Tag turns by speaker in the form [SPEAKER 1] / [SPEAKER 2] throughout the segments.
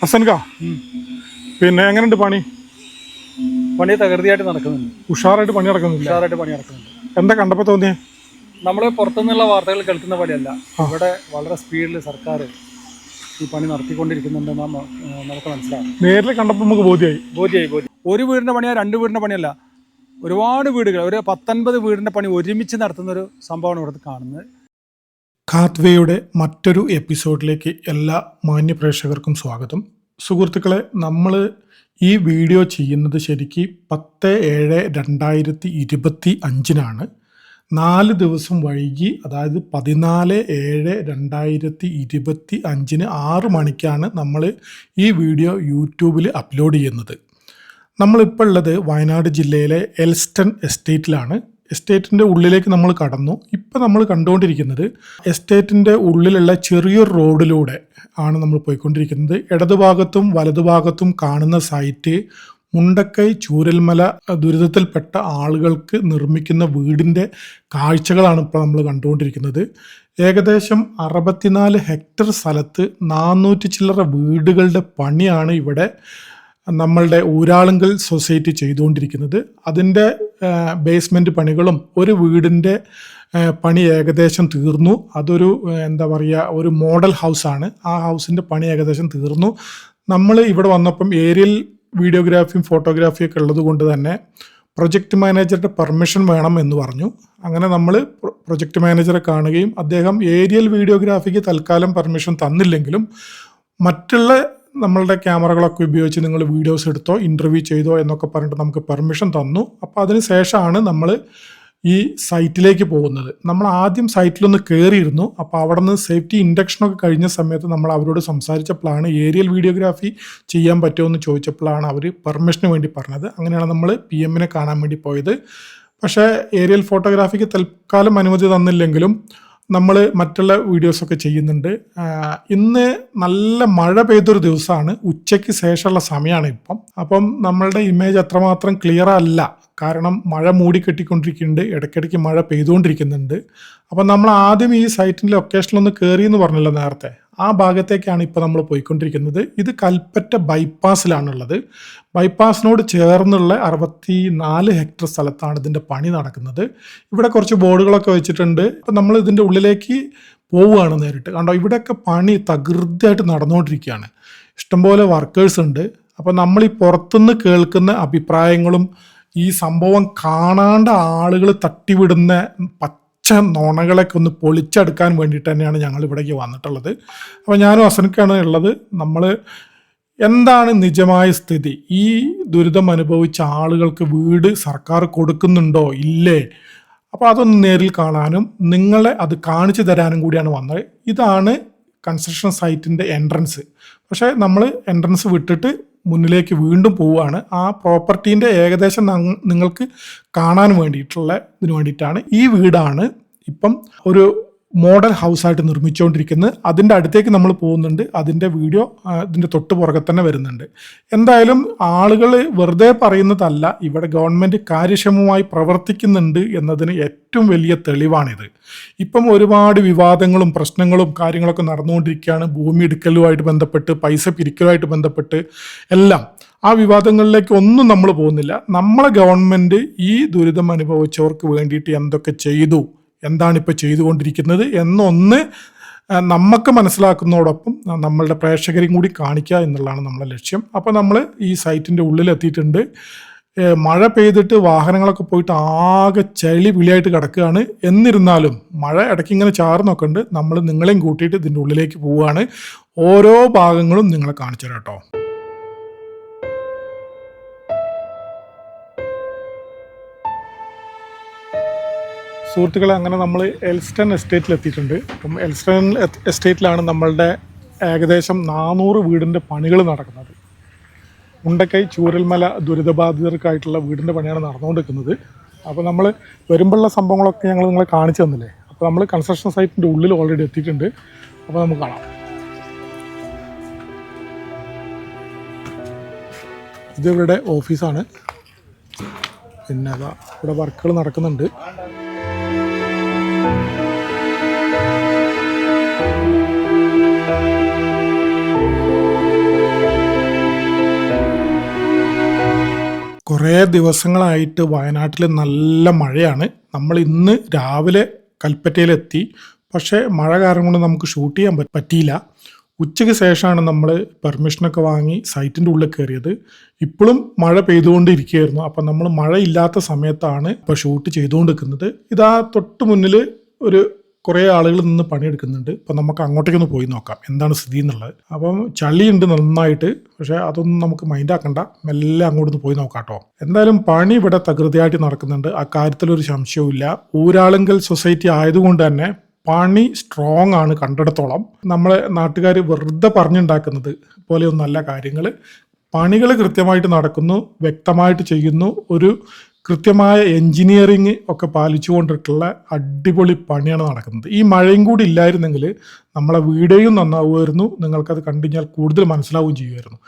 [SPEAKER 1] ഹസൻക പിന്നെ എങ്ങനെയുണ്ട് പണി?
[SPEAKER 2] പണി തകൃതിയായിട്ട് നടക്കുന്നുണ്ട്.
[SPEAKER 1] ഉഷാറായിട്ട് പണി നടക്കുന്നുണ്ട്
[SPEAKER 2] ഉഷാറായിട്ട് പണി നടക്കുന്നുണ്ട്.
[SPEAKER 1] എന്താ കണ്ടപ്പോ തോന്നിയേ?
[SPEAKER 2] നമ്മൾ പുറത്തുനിന്നുള്ള വാർത്തകൾ കേൾക്കുന്ന പോലെയല്ല ഇവിടെ വളരെ സ്പീഡിൽ സർക്കാർ ഈ പണി ഏഹ് നമുക്ക് മനസ്സിലാവും
[SPEAKER 1] നേരിൽ കണ്ടപ്പോൾ നമുക്ക് ബോധ്യമായി
[SPEAKER 2] ബോധ്യമായി ബോധ്യം ഒരു വീടിന്റെ പണിയാ രണ്ട് വീടിന്റെ പണിയല്ല. ഒരുപാട് വീടുകൾ ഒരു പത്തൊൻപത് വീടിന്റെ പണി ഒരുമിച്ച് നടത്തുന്ന ഒരു സംഭവമാണ് ഇവിടുത്തെ കാണുന്നത്.
[SPEAKER 1] കാത്വേയുടെ മറ്റൊരു എപ്പിസോഡിലേക്ക് എല്ലാ മാന്യ പ്രേക്ഷകർക്കും സ്വാഗതം. സുഹൃത്തുക്കളെ നമ്മൾ ഈ വീഡിയോ ചെയ്യുന്നത് ശരിക്ക് പത്ത് ഏഴ് രണ്ടായിരത്തി ഇരുപത്തി അഞ്ചിനാണ്. നാല് ദിവസം വൈകി അതായത് പതിനാല് ഏഴ് രണ്ടായിരത്തി ഇരുപത്തി അഞ്ചിന് ആറ് മണിക്കാണ് നമ്മൾ ഈ വീഡിയോ യൂട്യൂബിൽ അപ്ലോഡ് ചെയ്യുന്നത്. നമ്മളിപ്പോൾ ഉള്ളത് വയനാട് ജില്ലയിലെ എൽസ്റ്റൺ എസ്റ്റേറ്റിലാണ്. എസ്റ്റേറ്റിന്റെ ഉള്ളിലേക്ക് നമ്മൾ കടന്നു. ഇപ്പം നമ്മൾ കണ്ടുകൊണ്ടിരിക്കുന്നത് എസ്റ്റേറ്റിന്റെ ഉള്ളിലുള്ള ചെറിയൊരു റോഡിലൂടെ ആണ് നമ്മൾ പോയിക്കൊണ്ടിരിക്കുന്നത്. ഇടതുഭാഗത്തും വലതുഭാഗത്തും കാണുന്ന സൈറ്റ് മുണ്ടക്കൈ ചൂരൽമല ദുരിതത്തിൽപ്പെട്ട ആളുകൾക്ക് നിർമ്മിക്കുന്ന വീടിന്റെ കാഴ്ചകളാണ് ഇപ്പോൾ നമ്മൾ കണ്ടുകൊണ്ടിരിക്കുന്നത്. ഏകദേശം അറുപത്തിനാല് ഹെക്ടർ സ്ഥലത്ത് നാനൂറ്റി ചില്ലറ വീടുകളുടെ പണിയാണ് ഇവിടെ നമ്മളുടെ ഊരാളുങ്കൽ സൊസൈറ്റി ചെയ്തുകൊണ്ടിരിക്കുന്നത്. അതിന്റെ ബേസ്മെന്റ് പണികളും ഒരു വീടിന്റെ പണി ഏകദേശം തീർന്നു. അതൊരു എന്താ പറയുക ഒരു മോഡൽ ഹൗസാണ് ആ ഹൗസിന്റെ പണി ഏകദേശം തീർന്നു. നമ്മൾ ഇവിടെ വന്നപ്പം ഏരിയൽ വീഡിയോഗ്രാഫിയും ഫോട്ടോഗ്രാഫിയും ഒക്കെ ഉള്ളത് കൊണ്ട് തന്നെ പ്രൊജക്ട് മാനേജറുടെ പെർമിഷൻ വേണം എന്ന് പറഞ്ഞു. അങ്ങനെ നമ്മൾ പ്രൊജക്ട് മാനേജറെ കാണുകയും അദ്ദേഹം ഏരിയൽ വീഡിയോഗ്രാഫിക്ക് തൽക്കാലം പെർമിഷൻ തന്നില്ലെങ്കിലും മറ്റുള്ള നമ്മളുടെ ക്യാമറകളൊക്കെ ഉപയോഗിച്ച് നിങ്ങൾ വീഡിയോസ് എടുത്തോ ഇന്റർവ്യൂ ചെയ്തോ എന്നൊക്കെ പറഞ്ഞിട്ട് നമുക്ക് പെർമിഷൻ തന്നു. അപ്പോൾ അതിന് ശേഷമാണ് നമ്മൾ ഈ സൈറ്റിലേക്ക് പോകുന്നത്. നമ്മൾ ആദ്യം സൈറ്റിലൊന്ന് കയറിയിരുന്നു അപ്പോൾ അവിടെ നിന്ന് സേഫ്റ്റി ഇൻഡക്ഷനൊക്കെ കഴിഞ്ഞ സമയത്ത് നമ്മൾ അവരോട് സംസാരിച്ചപ്പോഴാണ് ഏരിയൽ വീഡിയോഗ്രാഫി ചെയ്യാൻ പറ്റുമോ എന്ന് ചോദിച്ചപ്പോഴാണ് അവർ പെർമിഷന് വേണ്ടി പറഞ്ഞത്. അങ്ങനെയാണ് നമ്മൾ പി എമ്മിനെ കാണാൻ വേണ്ടി പോയത്. പക്ഷേ ഏരിയൽ ഫോട്ടോഗ്രാഫിക്ക് തൽക്കാലം അനുമതി തന്നില്ലെങ്കിലും നമ്മൾ മറ്റുള്ള വീഡിയോസൊക്കെ ചെയ്യുന്നുണ്ട്. ഇന്ന് നല്ല മഴ പെയ്തൊരു ദിവസമാണ് ഉച്ചയ്ക്ക് ശേഷമുള്ള സമയമാണ് ഇപ്പം. അപ്പം നമ്മളുടെ ഇമേജ് അത്രമാത്രം ക്ലിയർ അല്ല. കാരണം മഴ മൂടിക്കെട്ടിക്കൊണ്ടിരിക്കുന്നുണ്ട് ഇടയ്ക്കിടയ്ക്ക് മഴ പെയ്തുകൊണ്ടിരിക്കുന്നുണ്ട്. അപ്പം നമ്മൾ ആദ്യം ഈ സൈറ്റിന്റെ ലൊക്കേഷനിലൊന്ന് കയറി എന്ന് പറഞ്ഞല്ലോ നേരത്തെ. ആ ഭാഗത്തേക്കാണ് ഇപ്പോൾ നമ്മൾ പോയിക്കൊണ്ടിരിക്കുന്നത്. ഇത് കൽപ്പറ്റ ബൈപ്പാസിലാണുള്ളത്. ബൈപ്പാസിനോട് ചേർന്നുള്ള അറുപത്തി നാല് ഹെക്ടർ സ്ഥലത്താണ് ഇതിന്റെ പണി നടക്കുന്നത്. ഇവിടെ കുറച്ച് ബോർഡുകളൊക്കെ വെച്ചിട്ടുണ്ട്. അപ്പം നമ്മൾ ഇതിന്റെ ഉള്ളിലേക്ക് പോവുകയാണ് നേരിട്ട്. കണ്ടോ ഇവിടെയൊക്കെ പണി തകൃതിയായിട്ട് നടന്നുകൊണ്ടിരിക്കുകയാണ്. ഇഷ്ടംപോലെ വർക്കേഴ്സ് ഉണ്ട്. അപ്പോൾ നമ്മൾ ഈ പുറത്തുനിന്ന് കേൾക്കുന്ന അഭിപ്രായങ്ങളും ഈ സംഭവം കാണാണ്ട ആളുകൾ തട്ടിവിടുന്ന നുണകളൊക്കെ ഒന്ന് പൊളിച്ചെടുക്കാൻ വേണ്ടിയിട്ട് തന്നെയാണ് ഞങ്ങൾ ഇവിടേക്ക് വന്നിട്ടുള്ളത്. അപ്പോൾ ഞാനും അസനക്കാണ് ഉള്ളത്. നമ്മൾ എന്താണ് നിജമായ സ്ഥിതി? ഈ ദുരിതം അനുഭവിച്ച ആളുകൾക്ക് വീട് സർക്കാർ കൊടുക്കുന്നുണ്ടോ? ഇല്ലേ? അപ്പോൾ അതൊന്ന് നേരിൽ കാണാനും നിങ്ങളെ അത് കാണിച്ചു തരാനും കൂടിയാണ് വന്നത്. ഇതാണ് കൺസ്ട്രക്ഷൻ സൈറ്റിന്റെ എൻട്രൻസ് പക്ഷേ നമ്മൾ എൻട്രൻസ് വിട്ടിട്ട് മുന്നിലേക്ക് വീണ്ടും പോവുകയാണ്. ആ പ്രോപ്പർട്ടീന്റെ ഏകദേശം നിങ്ങൾക്ക് കാണാൻ വേണ്ടിയിട്ടുള്ള ഇതിന് വേണ്ടിയിട്ടാണ് ഈ വീടാണ്. ഇപ്പം ഒരു മോഡൽ ഹൗസായിട്ട് നിർമ്മിച്ചുകൊണ്ടിരിക്കുന്നത് അതിന്റെ അടുത്തേക്ക് നമ്മൾ പോകുന്നുണ്ട്. അതിന്റെ വീഡിയോ അതിന്റെ തൊട്ട് പുറകെ തന്നെ വരുന്നുണ്ട്. എന്തായാലും ആളുകൾ വെറുതെ പറയുന്നതല്ല ഇവിടെ ഗവൺമെന്റ് കാര്യക്ഷമമായി പ്രവർത്തിക്കുന്നുണ്ട് എന്നതിന് ഏറ്റവും വലിയ തെളിവാണിത്. ഇപ്പം ഒരുപാട് വിവാദങ്ങളും പ്രശ്നങ്ങളും കാര്യങ്ങളൊക്കെ നടന്നുകൊണ്ടിരിക്കുകയാണ്. ഭൂമി എടുക്കലുമായിട്ട് ബന്ധപ്പെട്ട് പൈസ പിരിക്കലുമായിട്ട് ബന്ധപ്പെട്ട് എല്ലാം. ആ വിവാദങ്ങളിലേക്ക് ഒന്നും നമ്മൾ പോകുന്നില്ല. നമ്മളെ ഗവൺമെന്റ് ഈ ദുരിതം അനുഭവിച്ചവർക്ക് വേണ്ടിയിട്ട് എന്തൊക്കെ ചെയ്തു? എന്താണ് ഇപ്പോൾ ചെയ്തുകൊണ്ടിരിക്കുന്നത് എന്നൊന്ന് നമുക്ക് മനസ്സിലാക്കുന്നതോടൊപ്പം നമ്മളുടെ പ്രേക്ഷകരെയും കൂടി കാണിക്കുക എന്നുള്ളതാണ് നമ്മളെ ലക്ഷ്യം. അപ്പോൾ നമ്മൾ ഈ സൈറ്റിന്റെ ഉള്ളിലെത്തിയിട്ടുണ്ട്. മഴ പെയ്തിട്ട് വാഹനങ്ങളൊക്കെ പോയിട്ട് ആകെ ചളി വിളിയായിട്ട് കിടക്കുകയാണ്. എന്നിരുന്നാലും മഴ ഇടയ്ക്ക് ഇങ്ങനെ ചാർന്നൊക്കെ ഉണ്ട്. നമ്മൾ നിങ്ങളെയും കൂട്ടിയിട്ട് ഇതിന്റെ ഉള്ളിലേക്ക് പോവുകയാണ്. ഓരോ ഭാഗങ്ങളും നിങ്ങളെ കാണിച്ചു തരാം കേട്ടോ. സുഹൃത്തുക്കളെ അങ്ങനെ നമ്മൾ എൽസ്റ്റൺ എസ്റ്റേറ്റിൽ എത്തിയിട്ടുണ്ട് അപ്പം എൽസ്റ്റൺ എസ്റ്റേറ്റിലാണ് നമ്മളുടെ ഏകദേശം നാനൂറ് വീടിന്റെ പണികൾ നടക്കുന്നത്. മുണ്ടക്കൈ ചൂരൽമല ദുരിതബാധിതർക്കായിട്ടുള്ള വീടിന്റെ പണിയാണ് നടന്നുകൊണ്ടിരിക്കുന്നത്. അപ്പോൾ നമ്മൾ വരുമ്പോഴുള്ള സംഭവങ്ങളൊക്കെ ഞങ്ങൾ നിങ്ങളെ കാണിച്ചു തന്നില്ലേ? അപ്പോൾ നമ്മൾ കൺസ്ട്രക്ഷൻ സൈറ്റിന്റെ ഉള്ളിൽ ഓൾറെഡി എത്തിയിട്ടുണ്ട്. അപ്പോൾ നമുക്ക് കാണാം. ഇതിവിടെ ഓഫീസാണ് പിന്നെ അതാ ഇവിടെ വർക്കുകൾ നടക്കുന്നുണ്ട്. കുറേ ദിവസങ്ങളായിട്ട് വയനാട്ടിൽ നല്ല മഴയാണ്. നമ്മൾ ഇന്ന് രാവിലെ കൽപ്പറ്റയിലെത്തി. പക്ഷേ മഴ കാരണം കൊണ്ട് നമുക്ക് ഷൂട്ട് ചെയ്യാൻ പറ്റിയില്ല. ഉച്ചയ്ക്ക് ശേഷമാണ് നമ്മൾ പെർമിഷനൊക്കെ വാങ്ങി സൈറ്റിന്റെ ഉള്ളിൽ കയറിയത്. ഇപ്പോഴും മഴ പെയ്തുകൊണ്ടിരിക്കുകയായിരുന്നു. അപ്പം നമ്മൾ മഴ ഇല്ലാത്ത സമയത്താണ് ഇപ്പോൾ ഷൂട്ട് ചെയ്തുകൊണ്ടിരിക്കുന്നത്. ഇതാ തൊട്ട് മുന്നിൽ ഒരു കുറേ ആളുകൾ നിന്ന് പണിയെടുക്കുന്നുണ്ട്. അപ്പം നമുക്ക് അങ്ങോട്ടേക്കൊന്ന് പോയി നോക്കാം. എന്താണ് സ്ഥിതി എന്നുള്ളത്. അപ്പം ചളിയുണ്ട് നന്നായിട്ട്. പക്ഷേ അതൊന്നും നമുക്ക് മൈൻഡാക്കണ്ട മെല്ലെ അങ്ങോട്ടൊന്ന് പോയി നോക്കാം കേട്ടോ. എന്തായാലും പണി ഇവിടെ തകൃതിയായിട്ട് നടക്കുന്നുണ്ട്. ആ കാര്യത്തിലൊരു സംശയവുമില്ല. ഊരാളുങ്കൽ സൊസൈറ്റി ആയതുകൊണ്ട് തന്നെ പണി സ്ട്രോങ് ആണ് കണ്ടിടത്തോളം. നമ്മളെ നാട്ടുകാർ വെറുതെ പറഞ്ഞുണ്ടാക്കുന്നത് പോലെയൊന്നല്ല കാര്യങ്ങൾ പണികൾ കൃത്യമായിട്ട് നടക്കുന്നു വ്യക്തമായിട്ട് ചെയ്യുന്നു. ഒരു കൃത്യമായ എൻജിനീയറിങ് ഒക്കെ പാലിച്ചുകൊണ്ടിട്ടുള്ള അടിപൊളി പണിയാണ് നടക്കുന്നത്. ഈ മഴയും കൂടി ഇല്ലായിരുന്നെങ്കിൽ നമ്മളെ വീടേയും നന്നാവുമായിരുന്നു. നിങ്ങൾക്കത് കണ്ടുകഴിഞ്ഞാൽ കൂടുതൽ മനസ്സിലാവുകയും ചെയ്യുമായിരുന്നു.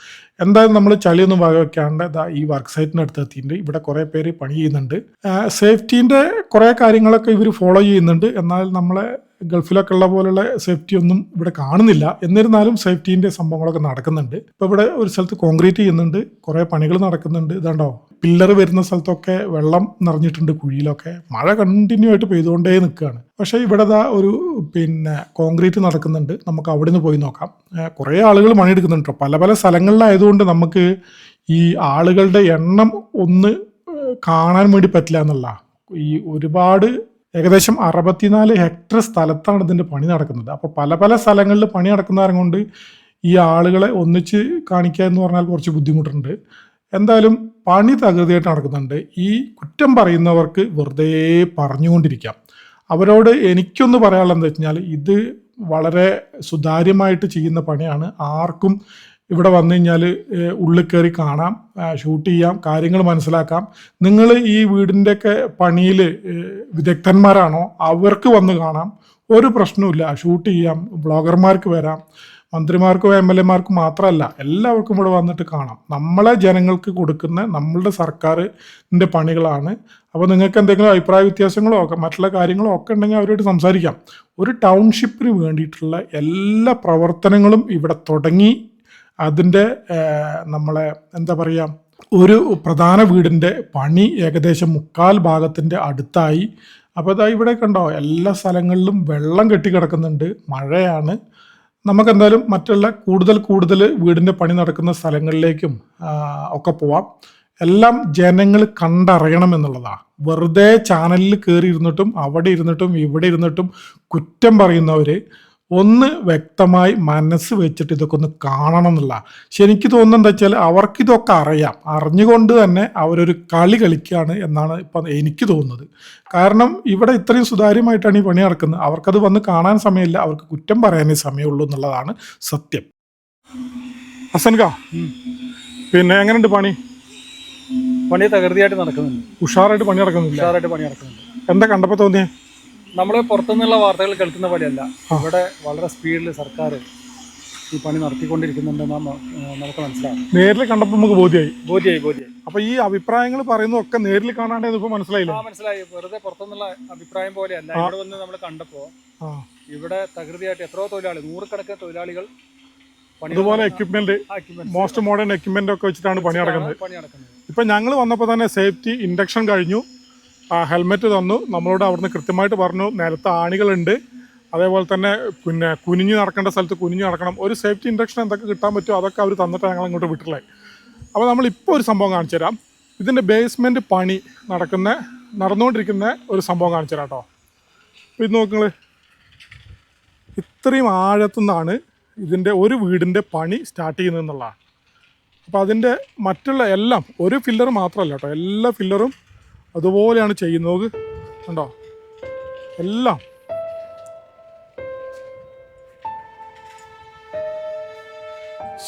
[SPEAKER 1] എന്തായാലും നമ്മൾ ചളിയൊന്നും വക വെക്കാണ്ട് ദാ ഈ വർക്ക് സൈറ്റിന് അടുത്ത് എത്തിയിട്ടുണ്ട് ഇവിടെ കുറേ പേര് പണി ചെയ്യുന്നുണ്ട്. സേഫ്റ്റീന്റെ കുറേ കാര്യങ്ങളൊക്കെ ഇവർ ഫോളോ ചെയ്യുന്നുണ്ട്. എന്നാൽ നമ്മളെ ഗൾഫിലൊക്കെ ഉള്ള പോലുള്ള സേഫ്റ്റി ഒന്നും ഇവിടെ കാണുന്നില്ല. എന്നിരുന്നാലും സേഫ്റ്റീന്റെ സംഭവങ്ങളൊക്കെ നടക്കുന്നുണ്ട്. ഇപ്പോൾ ഇവിടെ ഒരു സ്ഥലത്ത് കോൺക്രീറ്റ് ചെയ്യുന്നുണ്ട്. കുറേ പണികൾ നടക്കുന്നുണ്ട്. ഇതാണ്ടോ? പില്ലർ വരുന്ന സ്ഥലത്തൊക്കെ വെള്ളം നിറഞ്ഞിട്ടുണ്ട് കുഴിയിലൊക്കെ. മഴ കണ്ടിന്യൂ ആയിട്ട് പെയ്തുകൊണ്ടേ നിൽക്കുകയാണ്. പക്ഷേ ഇവിടെ ദാ ഒരു പിന്നെ കോൺക്രീറ്റ് നടക്കുന്നുണ്ട്. നമുക്ക് അവിടെ നിന്ന് പോയി നോക്കാം. കുറേ ആളുകൾ പണിയെടുക്കുന്നുണ്ട്. പല പല സ്ഥലങ്ങളിലായതുകൊണ്ട് നമുക്ക് ഈ ആളുകളുടെ എണ്ണം ഒന്ന് കാണാൻ വേണ്ടി പറ്റില്ല എന്നുള്ള ഈ ഒരുപാട് ഏകദേശം അറുപത്തിനാല് ഹെക്ടർ സ്ഥലത്താണ് ഇതിന്റെ പണി നടക്കുന്നത്. അപ്പോൾ പല പല സ്ഥലങ്ങളിൽ പണി നടക്കുന്ന കൊണ്ട് ഈ ആളുകളെ ഒന്നിച്ച് കാണിക്കുക എന്ന് പറഞ്ഞാൽ കുറച്ച് ബുദ്ധിമുട്ടുണ്ട്. എന്തായാലും പണി തകൃതിയായിട്ട് നടക്കുന്നുണ്ട്. ഈ കുറ്റം പറയുന്നവർക്ക് വെറുതെ പറഞ്ഞുകൊണ്ടിരിക്കാം. അവരോട് എനിക്കൊന്ന് പറയാനുള്ളത് എന്താ വെച്ചാൽ ഇത് വളരെ സുതാര്യമായിട്ട് ചെയ്യുന്ന പണിയാണ്. ആർക്കും ഇവിടെ വന്നു കഴിഞ്ഞാൽ ഉള്ളിൽ കയറി കാണാം ഷൂട്ട് ചെയ്യാം കാര്യങ്ങൾ മനസ്സിലാക്കാം. നിങ്ങൾ ഈ വീടിന്റെയൊക്കെ പണിയിൽ വിദഗ്ധന്മാരാണോ? അവർക്ക് വന്ന് കാണാം. ഒരു പ്രശ്നവുമില്ല. ഷൂട്ട് ചെയ്യാം ബ്ലോഗർമാർക്ക് വരാം. മന്ത്രിമാർക്കും എം എൽ എമാർക്കും മാത്രമല്ല എല്ലാവർക്കും ഇവിടെ വന്നിട്ട് കാണാം. നമ്മളെ ജനങ്ങൾക്ക് കൊടുക്കുന്ന നമ്മളുടെ സർക്കാരിന്റെ പണികളാണ്. അപ്പോൾ നിങ്ങൾക്ക് എന്തെങ്കിലും അഭിപ്രായ വ്യത്യാസങ്ങളോ ഒക്കെ മറ്റുള്ള കാര്യങ്ങളോ ഒക്കെ ഉണ്ടെങ്കിൽ അവരോട് സംസാരിക്കാം. ഒരു ടൗൺഷിപ്പിന് വേണ്ടിയിട്ടുള്ള എല്ലാ പ്രവർത്തനങ്ങളും ഇവിടെ തുടങ്ങി അതിന്റെ നമ്മളെ എന്താ പറയുക ഒരു പ്രധാന വീടിന്റെ പണി ഏകദേശം മുക്കാൽ ഭാഗത്തിന്റെ അടുത്തായി. അപ്പോൾ ഇതാ ഇവിടെ കണ്ടോ എല്ലാ സ്ഥലങ്ങളിലും വെള്ളം കെട്ടിക്കിടക്കുന്നുണ്ട് മഴയാണ്. നമുക്കെന്തായാലും മറ്റുള്ള കൂടുതൽ കൂടുതൽ വീടിന്റെ പണി നടക്കുന്ന സ്ഥലങ്ങളിലേക്കും ഒക്കെ പോവാം. എല്ലാം ജനങ്ങൾ കണ്ടറിയണം എന്നുള്ളതാണ് വെറുതെ ചാനലിൽ കയറി ഇരുന്നിട്ടും അവിടെ ഇരുന്നിട്ടും ഇവിടെ ഇരുന്നിട്ടും കുറ്റം പറയുന്നവർ ഒന്ന് വ്യക്തമായി മനസ്സ് വെച്ചിട്ട് ഇതൊക്കെ ഒന്ന് കാണണം എന്നുള്ള. പക്ഷെ എനിക്ക് തോന്നുന്നത് എന്താ വെച്ചാൽ അവർക്കിതൊക്കെ അറിയാം. അറിഞ്ഞുകൊണ്ട് തന്നെ അവരൊരു കളി കളിക്കുകയാണ് എന്നാണ് ഇപ്പം എനിക്ക് തോന്നുന്നത്. കാരണം ഇവിടെ ഇത്രയും സുതാര്യമായിട്ടാണ് ഈ പണി നടക്കുന്നത്. അവർക്കത് വന്ന് കാണാൻ സമയമില്ല. അവർക്ക് കുറ്റം പറയാനേ സമയമുള്ളൂ എന്നുള്ളതാണ് സത്യം. ഹസൻക പിന്നെ എങ്ങനെയുണ്ട് പണി?
[SPEAKER 2] പണി തകൃതിയായിട്ട് നടക്കുന്നുണ്ട്.
[SPEAKER 1] ഉഷാറായിട്ട് പണി നടക്കുന്നുണ്ട്
[SPEAKER 2] ഉഷാറായിട്ട് പണി നടക്കുന്നുണ്ട്.
[SPEAKER 1] എന്താ കണ്ടപ്പോൾ തോന്നിയേ?
[SPEAKER 2] നമ്മൾ പുറത്തുനിന്നുള്ള വാർത്തകൾ കേൾക്കുന്ന പോലെയല്ല ഇവിടെ വളരെ സ്പീഡിൽ സർക്കാർ ഈ പണി ഏഹ് നമുക്ക് മനസ്സിലാകും.
[SPEAKER 1] നേരിൽ കണ്ടപ്പോൾ നമുക്ക് ബോധ്യമായി
[SPEAKER 2] ബോധ്യമായി ബോധ്യമായി
[SPEAKER 1] അപ്പൊ ഈ അഭിപ്രായങ്ങൾ പറയുന്നതൊക്കെ നേരിൽ കാണാണ്ടേ ഇപ്പൊ മനസ്സിലായില്ല?
[SPEAKER 2] മനസ്സിലായി. വെറുതെ പുറത്തുനിന്നുള്ള അഭിപ്രായം പോലെയല്ല. ഇവിടെ വന്ന് നമ്മൾ
[SPEAKER 1] കണ്ടപ്പോ
[SPEAKER 2] ഇവിടെ തകൃതിയായിട്ട് എത്രയോ തൊഴിലാളി നൂറുകണക്കിന് തൊഴിലാളികൾ
[SPEAKER 1] അതുപോലെ എക്യുപ്മെന്റ് മോസ്റ്റ് മോഡേൺ എക്യുപ്മെന്റ് ഒക്കെ വെച്ചിട്ടാണ് പണി നടക്കുന്നത്.
[SPEAKER 2] പണി നടക്കുന്നത്.
[SPEAKER 1] ഇപ്പൊ ഞങ്ങൾ വന്നപ്പോൾ തന്നെ സേഫ്റ്റി ഇൻഡക്ഷൻ കഴിഞ്ഞു. ഹെൽമെറ്റ് തന്നു. നമ്മളോട് അവിടുന്ന് കൃത്യമായിട്ട് പറഞ്ഞു നിലത്ത് ആണികളുണ്ട്. അതേപോലെ തന്നെ പിന്നെ കുനിഞ്ഞ് നടക്കേണ്ട സ്ഥലത്ത് കുനിഞ്ഞ് നടക്കണം. ഒരു സേഫ്റ്റി ഇൻഡക്ഷൻ എന്തൊക്കെ കിട്ടാൻ പറ്റുമോ അതൊക്കെ അവർ തന്നിട്ട് ഞങ്ങൾ ഇങ്ങോട്ട് വിട്ടില്ലേ അപ്പോൾ നമ്മൾ ഇപ്പോൾ ഒരു സംഭവം കാണിച്ചു തരാം. ഇതിന്റെ ബേസ്മെന്റ് പണി നടക്കുന്ന നടന്നുകൊണ്ടിരിക്കുന്ന ഒരു സംഭവം കാണിച്ചു തരാം കേട്ടോ. ഇത് നോക്കുങ്ങൾ ഇത്രയും ആഴത്തുനിന്നാണ് ഇതിന്റെ ഒരു വീടിന്റെ പണി സ്റ്റാർട്ട് ചെയ്യുന്നതെന്നുള്ളതാണ് അപ്പോൾ അതിന്റെ മറ്റുള്ള എല്ലാം ഒരു ഫില്ലർ മാത്രമല്ല കേട്ടോ. എല്ലാ ഫില്ലറും അതുപോലെയാണ് ചെയ്യുന്നത്. കണ്ടോ? എല്ലാം.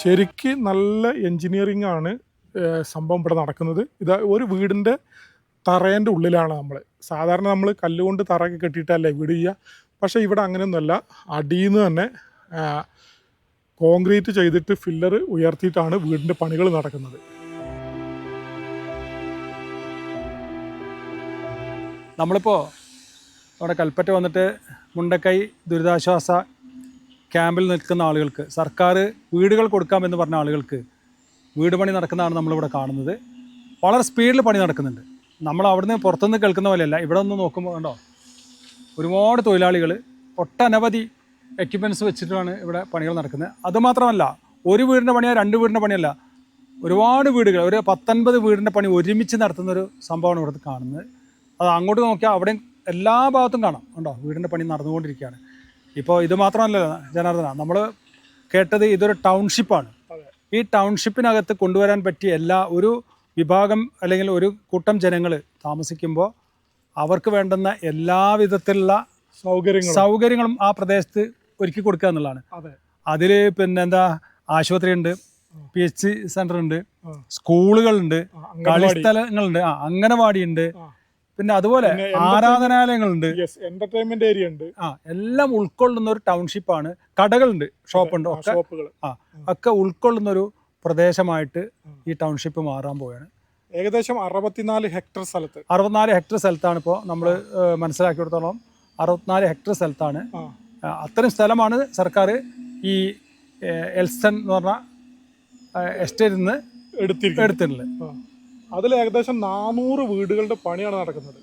[SPEAKER 1] ശരിക്ക് നല്ല എൻജിനീയറിംഗ് ആണ് സംഭവം ഇവിടെ നടക്കുന്നത്. ഇത് ഒരു വീടിന്റെ തറേന്റെ ഉള്ളിലാണ് നമ്മൾ സാധാരണ നമ്മൾ കല്ലുകൊണ്ട് തറയൊക്കെ കെട്ടിയിട്ടല്ലേ വീട് ചെയ്യുക. പക്ഷേ ഇവിടെ അങ്ങനെയൊന്നുമല്ല. അടിയിൽ നിന്ന് തന്നെ കോൺക്രീറ്റ് ചെയ്തിട്ട് ഫില്ലർ ഉയർത്തിയിട്ടാണ് വീടിന്റെ പണികൾ നടക്കുന്നത്.
[SPEAKER 2] നമ്മളിപ്പോൾ അവിടെ കൽപ്പറ്റ വന്നിട്ട് മുണ്ടക്കൈ ദുരിതാശ്വാസ ക്യാമ്പിൽ നിൽക്കുന്ന ആളുകൾക്ക് സർക്കാർ വീടുകൾ കൊടുക്കാമെന്ന് പറഞ്ഞ ആളുകൾക്ക് വീട് പണി നടക്കുന്നതാണ് നമ്മളിവിടെ കാണുന്നത്. വളരെ സ്പീഡിൽ പണി നടക്കുന്നുണ്ട്. നമ്മൾ അവിടുന്ന് പുറത്തുനിന്ന് കേൾക്കുന്ന പോലെയല്ല. ഇവിടെ ഒന്ന് നോക്കുമ്പോൾ കണ്ടോ? ഒരുപാട് തൊഴിലാളികൾ ഒട്ടനവധി എക്യുപ്മെന്റ്സ് വെച്ചിട്ടാണ് ഇവിടെ പണികൾ നടക്കുന്നത്. അതുമാത്രമല്ല ഒരു വീടിന്റെ പണിയോ രണ്ട് വീടിന്റെ പണിയല്ല. ഒരുപാട് വീടുകൾ ഒരു പത്തൊൻപത് വീടിന്റെ പണി ഒരുമിച്ച് നടത്തുന്നൊരു സംഭവമാണ് ഇവിടുത്തെ കാണുന്നത്. അത് അങ്ങോട്ട് നോക്കിയാൽ അവിടെയും എല്ലാ ഭാഗത്തും കാണാം. കണ്ടോ? വീടിന്റെ പണി നടന്നുകൊണ്ടിരിക്കുകയാണ്. ഇപ്പോൾ ഇത് മാത്രമല്ല ജനാർദ്ദന. നമ്മൾ കേട്ടത് ഇതൊരു ടൗൺഷിപ്പാണ്. ഈ ടൗൺഷിപ്പിനകത്ത് കൊണ്ടുവരാൻ പറ്റിയ എല്ലാ ഒരു വിഭാഗം അല്ലെങ്കിൽ ഒരു കൂട്ടം ജനങ്ങൾ താമസിക്കുമ്പോൾ അവർക്ക് വേണ്ടുന്ന എല്ലാ വിധത്തിലുള്ള
[SPEAKER 1] സൗകര്യങ്ങൾ
[SPEAKER 2] സൗകര്യങ്ങളും ആ പ്രദേശത്ത് ഒരുക്കി കൊടുക്കുക എന്നുള്ളതാണ്.
[SPEAKER 1] അതെ.
[SPEAKER 2] അതിൽ പിന്നെ എന്താ ആശുപത്രി ഉണ്ട് പി എച്ച് സെന്റർ ഉണ്ട്. സ്കൂളുകളുണ്ട് കളിസ്ഥലങ്ങളുണ്ട് ആ അംഗനവാടി ഉണ്ട്
[SPEAKER 1] ആ.
[SPEAKER 2] പിന്നെ അതുപോലെ ആരാധനാലയങ്ങളുണ്ട്.
[SPEAKER 1] എന്റർടൈൻമെന്റ് ഏരിയ ഉണ്ട്.
[SPEAKER 2] ആ എല്ലാം ഉൾക്കൊള്ളുന്ന ഒരു ടൗൺഷിപ്പ് ആണ്. കടകളുണ്ട് ഷോപ്പുണ്ട് ഒക്കെ.
[SPEAKER 1] ഷോപ്പുകൾ.
[SPEAKER 2] ആ ഒക്കെ ഉൾക്കൊള്ളുന്ന ഒരു പ്രദേശമായിട്ട്. ഈ ടൗൺഷിപ്പ് മാറാൻ പോവുകയാണ്.
[SPEAKER 1] ഏകദേശം അറുപത്തിനാല് ഹെക്ടർ സ്ഥലത്ത്.
[SPEAKER 2] അറുപത്തിനാല് ഹെക്ടർ സ്ഥലത്താണ് ഇപ്പോൾ നമ്മൾ മനസ്സിലാക്കിയെടുത്തോളം അറുപത്തിനാല് ഹെക്ടർ സ്ഥലത്താണ്. അത്രയും സ്ഥലമാണ് സർക്കാർ ഈ എൽസൺ എന്ന് പറഞ്ഞ എസ്റ്റേറ്റിൽ നിന്ന് എടുത്തിട്ടുള്ളത്.
[SPEAKER 1] അതിൽ ഏകദേശം നാനൂറ് വീടുകളുടെ പണിയാണ് നടക്കുന്നത്.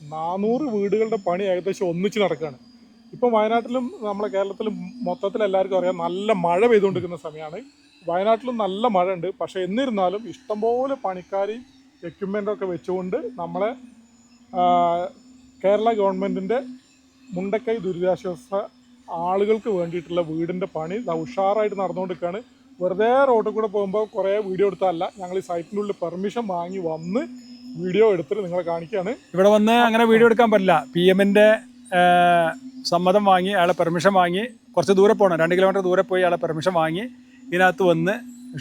[SPEAKER 1] നാനൂറ് വീടുകളുടെ പണി ഏകദേശം ഒന്നിച്ച് നടക്കുകയാണ് ഇപ്പം വയനാട്ടിലും നമ്മളെ കേരളത്തിലും മൊത്തത്തിൽ എല്ലാവർക്കും അറിയാം നല്ല മഴ പെയ്തുകൊണ്ടിരിക്കുന്ന സമയമാണ്. വയനാട്ടിലും നല്ല മഴ ഉണ്ട് പക്ഷേ എന്നിരുന്നാലും ഇഷ്ടംപോലെ പണിക്കാരെയും എക്യുപ്മെന്റൊക്കെ വെച്ചുകൊണ്ട് നമ്മളെ കേരള ഗവൺമെന്റിന്റെ മുണ്ടക്കൈ ദുരിതാശ്വാസ ആളുകൾക്ക് വേണ്ടിയിട്ടുള്ള വീടിന്റെ പണി ഉഷാറായിട്ട് നടന്നുകൊണ്ടിരിക്കുകയാണ്. വെറുതെ റോഡിൽ കൂടെ പോകുമ്പോൾ കുറേ വീഡിയോ എടുത്തതല്ല ഞങ്ങൾ ഈ സൈറ്റിന്റെ ഉള്ളിൽ പെർമിഷൻ വാങ്ങി വന്ന് വീഡിയോ എടുത്തിട്ട് നിങ്ങളെ കാണിക്കുകയാണ്
[SPEAKER 2] ഇവിടെ വന്ന് അങ്ങനെ വീഡിയോ എടുക്കാൻ പറ്റില്ല. പി എമ്മിന്റെ സമ്മതം വാങ്ങി അയാളെ പെർമിഷൻ വാങ്ങി കുറച്ച് ദൂരെ പോകണം രണ്ട് കിലോമീറ്റർ ദൂരെ പോയി അയാളെ പെർമിഷൻ വാങ്ങി ഇതിനകത്ത് വന്ന്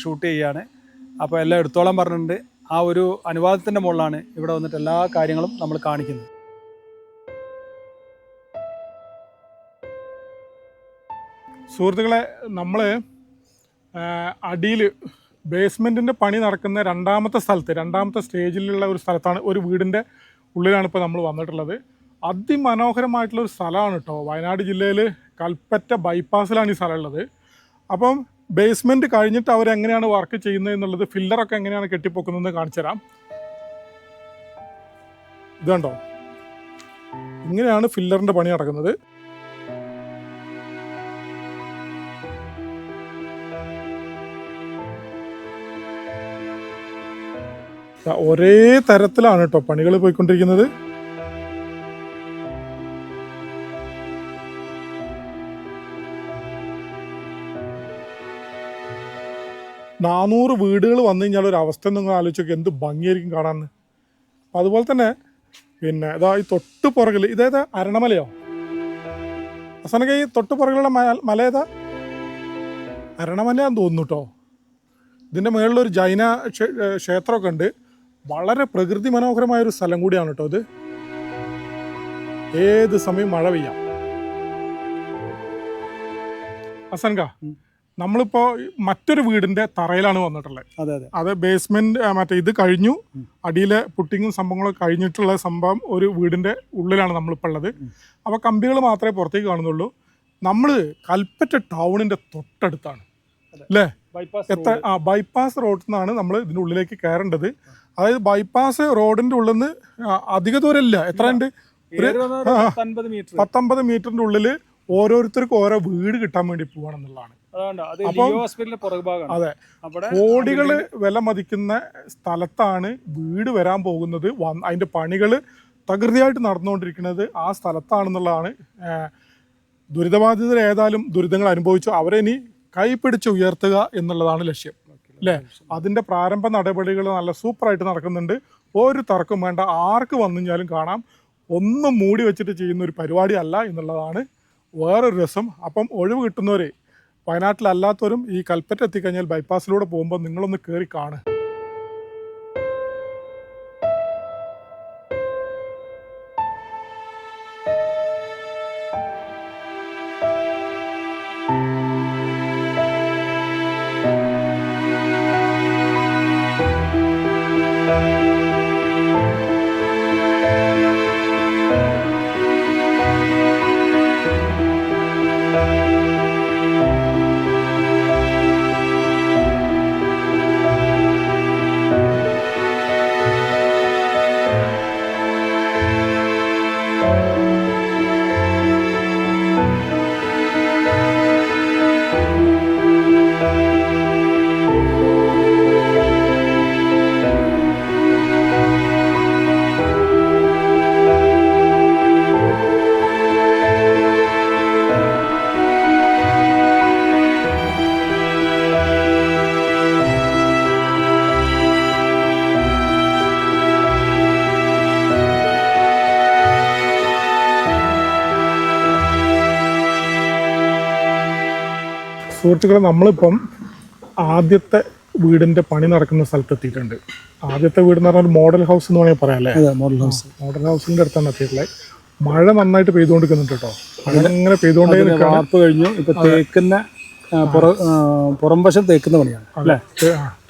[SPEAKER 2] ഷൂട്ട് ചെയ്യുകയാണ് അപ്പോൾ എല്ലാം എടുത്തോളം പറഞ്ഞിട്ടുണ്ട്. ആ ഒരു അനുവാദത്തിന്റെ മുകളിലാണ് ഇവിടെ വന്നിട്ട് എല്ലാ കാര്യങ്ങളും നമ്മൾ കാണിക്കുന്നത്.
[SPEAKER 1] സുഹൃത്തുക്കളെ നമ്മൾ അടിയിൽ ബേസ്മെന്റിന്റെ പണി നടക്കുന്ന രണ്ടാമത്തെ സ്ഥലത്ത് രണ്ടാമത്തെ സ്റ്റേജിലുള്ള ഒരു സ്ഥലത്താണ് ഒരു വീടിന്റെ ഉള്ളിലാണ് ഇപ്പോൾ നമ്മൾ വന്നിട്ടുള്ളത്. അതിമനോഹരമായിട്ടുള്ള ഒരു സ്ഥലമാണ് കേട്ടോ വയനാട് ജില്ലയിൽ കൽപ്പറ്റ ബൈപ്പാസിലാണ് ഈ സ്ഥലം ഉള്ളത് അപ്പം ബേസ്മെന്റ് കഴിഞ്ഞിട്ട് അവരെങ്ങനെയാണ് വർക്ക് ചെയ്യുന്നത് എന്നുള്ളത് ഫില്ലറൊക്കെ എങ്ങനെയാണ് കെട്ടിപ്പൊക്കുന്നതെന്ന് കാണിച്ചു തരാം. ഇത് കണ്ടോ ഇങ്ങനെയാണ് ഫില്ലറിന്റെ പണി നടക്കുന്നത്. ഒരേ തരത്തിലാണ് കേട്ടോ പണികൾ പോയിക്കൊണ്ടിരിക്കുന്നത്. നാനൂറ് വീടുകൾ വന്നു കഴിഞ്ഞാൽ ഒരു അവസ്ഥ നിങ്ങൾ ആലോചിച്ചൊക്കെ എന്ത് ഭംഗിയായിരിക്കും കാണാന്ന്. അതുപോലെ തന്നെ പിന്നെ ഇതാ ഈ തൊട്ട് പുറകിൽ ഇതേതാ അരണമലയോ? അവസാനൊക്കെ ഈ തൊട്ട് പുറകിലുള്ള മല- ഏതാ? അരണമലയാന്ന് തോന്നുന്നു കേട്ടോ ഇതിന്റെ മുകളിലൊരു ജൈന ക്ഷേത്രമൊക്കെ ഉണ്ട്. വളരെ പ്രകൃതി മനോഹരമായ ഒരു സ്ഥലം കൂടിയാണ് കേട്ടോ ഇത്. ഏത് സമയം മഴ പെയ്യാം. അസൻക നമ്മളിപ്പോ മറ്റൊരു വീടിന്റെ തറയിലാണ് വന്നിട്ടുള്ളത്.
[SPEAKER 2] അതെ അതെ.
[SPEAKER 1] അത് ബേസ്മെന്റ് മറ്റേ ഇത് കഴിഞ്ഞു. അടിയിലെ പുട്ടിങ്ങും സംഭവങ്ങളും കഴിഞ്ഞിട്ടുള്ള സംഭവം ഒരു വീടിന്റെ ഉള്ളിലാണ് നമ്മളിപ്പോ ഉള്ളത്.
[SPEAKER 2] അപ്പൊ
[SPEAKER 1] അപ്പോൾ കമ്പികൾ മാത്രമേ പുറത്തേക്ക് കാണുന്നുള്ളൂ. നമ്മൾ കൽപ്പറ്റ ടൗണിന്റെ തൊട്ടടുത്താണ്. അല്ലേ?
[SPEAKER 2] ബൈപ്പാസ്
[SPEAKER 1] എത്ര ആ ബൈപ്പാസ് റോഡിൽ നിന്നാണ് നമ്മൾ ഇതിന്റെ ഉള്ളിലേക്ക് കയറേണ്ടത് അതായത് ബൈപ്പാസ് റോഡിന്റെ ഉള്ളിൽ നിന്ന് അധിക ദൂരമില്ല. എത്ര ഉണ്ട്? പത്തൊമ്പത് മീറ്ററിന്റെ ഉള്ളിൽ ഓരോരുത്തർക്കും ഓരോ വീട് കിട്ടാൻ വേണ്ടി പോവാണെന്നുള്ളതാണ്.
[SPEAKER 2] അതുകൊണ്ട് അത്
[SPEAKER 1] കോടികൾ വില മതിക്കുന്ന സ്ഥലത്താണ് വീട് വരാൻ പോകുന്നത്. അതിന്റെ പണികൾ തകൃതിയായിട്ട് നടന്നുകൊണ്ടിരിക്കുന്നത് ആ സ്ഥലത്താണെന്നുള്ളതാണ്. ഏഹ്, ദുരിതബാധിതർ ഏതായാലും ദുരിതങ്ങൾ അനുഭവിച്ചു. അവരെ ഇനി കൈപിടിച്ച് ഉയർത്തുക എന്നുള്ളതാണ് ലക്ഷ്യം. അല്ലേ അതിന്റെ പ്രാരംഭ നടപടികൾ നല്ല സൂപ്പറായിട്ട് നടക്കുന്നുണ്ട്. ഒരു തർക്കം വേണ്ട. ആർക്ക് വന്നുകഴിഞ്ഞാലും കാണാം. ഒന്നും മൂടി വെച്ചിട്ട് ചെയ്യുന്ന ഒരു പരിപാടി അല്ല എന്നുള്ളതാണ് വേറൊരു രസം. അപ്പം ഒഴിവ് കിട്ടുന്നവരെ വയനാട്ടിലല്ലാത്തവരും ഈ കൽപ്പറ്റ എത്തിക്കഴിഞ്ഞാൽ ബൈപ്പാസിലൂടെ പോകുമ്പോൾ നിങ്ങളൊന്ന് കയറി കാണുക. സുഹൃത്തുക്കളെ നമ്മളിപ്പം ആദ്യത്തെ വീടിന്റെ പണി നടക്കുന്ന സ്ഥലത്ത് എത്തിയിട്ടുണ്ട് ആദ്യത്തെ വീട് എന്ന് പറഞ്ഞാൽ മോഡൽ ഹൗസ് എന്ന് വേണമെങ്കിൽ പറയാം അല്ലേ?
[SPEAKER 2] മോഡൽ ഹൗസ്
[SPEAKER 1] മോഡൽ ഹൗസിന്റെ അടുത്താണ് എത്തിയിട്ടുള്ളത്. മഴ നന്നായിട്ട് പെയ്തുകൊണ്ടിരിക്കുന്നുണ്ട് കേട്ടോ. മഴ ഇങ്ങനെ പെയ്തുകൊണ്ടേ
[SPEAKER 2] വാർപ്പ് കഴിഞ്ഞു. ഇപ്പൊ തേക്കുന്ന പുറം വശം തേക്കുന്ന പണിയാണ് അല്ലേ?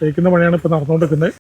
[SPEAKER 1] തേക്കുന്ന പണിയാണ് ഇപ്പൊ നടന്നുകൊണ്ടിരിക്കുന്നത്.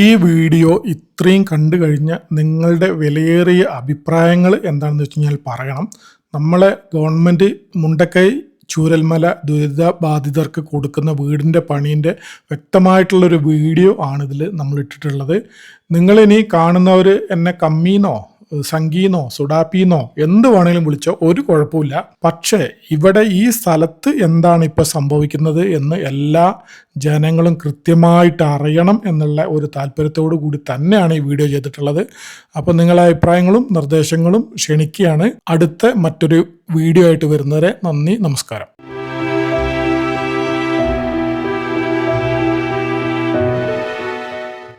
[SPEAKER 1] ഈ വീഡിയോ ഇത്രയും കണ്ടു കഴിഞ്ഞ നിങ്ങളുടെ വിലയേറിയ അഭിപ്രായങ്ങൾ എന്താണെന്ന് വെച്ച് കഴിഞ്ഞാൽ പറയണം. നമ്മളെ ഗവൺമെന്റ് മുണ്ടക്കൈ ചൂരൽമല ദുരിത ബാധിതർക്ക് കൊടുക്കുന്ന വീടിന്റെ പണീന്റെ വ്യക്തമായിട്ടുള്ളൊരു വീഡിയോ ആണിതിൽ നമ്മൾ ഇട്ടിട്ടുള്ളത് നിങ്ങളിനി കാണുന്നവർ എന്നെ കമ്മീന്നോ സംഗീന്നോ സുഡാപ്പീന്നോ എന്ത് വേണേലും വിളിച്ചോ ഒരു കുഴപ്പമില്ല പക്ഷേ ഇവിടെ ഈ സ്ഥലത്ത് എന്താണ് ഇപ്പോൾ സംഭവിക്കുന്നത് എന്ന് എല്ലാ ജനങ്ങളും കൃത്യമായിട്ട് അറിയണം എന്നുള്ള ഒരു താല്പര്യത്തോടു കൂടി തന്നെയാണ് ഈ വീഡിയോ ചെയ്തിട്ടുള്ളത്. അപ്പോൾ നിങ്ങളെ അഭിപ്രായങ്ങളും നിർദ്ദേശങ്ങളും ക്ഷണിക്കുകയാണ്. അടുത്ത മറ്റൊരു വീഡിയോ ആയിട്ട് വരുന്നവരെ നന്ദി നമസ്കാരം.